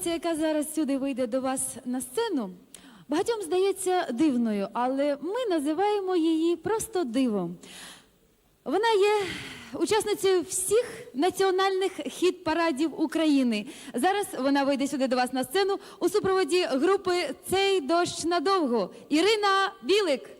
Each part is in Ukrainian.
виконавиця, яка зараз сюди вийде до вас на сцену, багатьом здається дивною, але ми називаємо її просто дивом. Вона є учасницею всіх національних хіт-парадів України. Зараз вона вийде сюди до вас на сцену у супроводі групи Цей дощ надовго. Ірина Білик.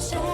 show.